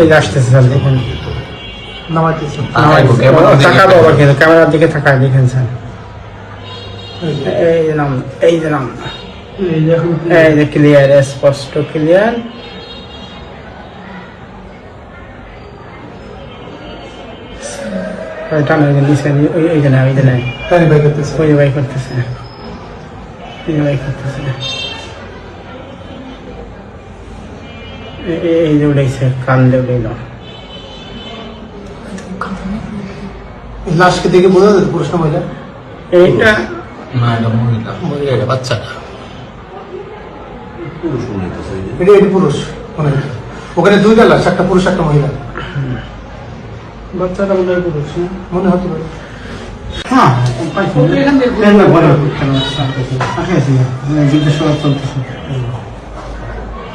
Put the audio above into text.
এই আসতেছে স্যার দেখেন। ক্যামেরার দিকে কিন্তু ক্যামেরার দিকে তাকায় দেখেন স্যার এই যে নাম এই যে নাম। এই যে এই যে ক্লিয়ার স্পষ্ট ক্লিয়ার যে নিচে ওই ওই যে না ওই যে না ওই যে বাই করতেছে। ওই যে বাই করতেছে। এই দেখে বোঝা পুরুষ মহিলা এইটা মহিলা মহিলা এটা বাচ্চাটা এটা এটি পুরুষ মনে ওখানে দুইটা লাশ একটা পুরুষ একটা মহিলা বাচ্চাটা বোধ হয় পুরুষ? মনে হতে পারে হ্যাঁ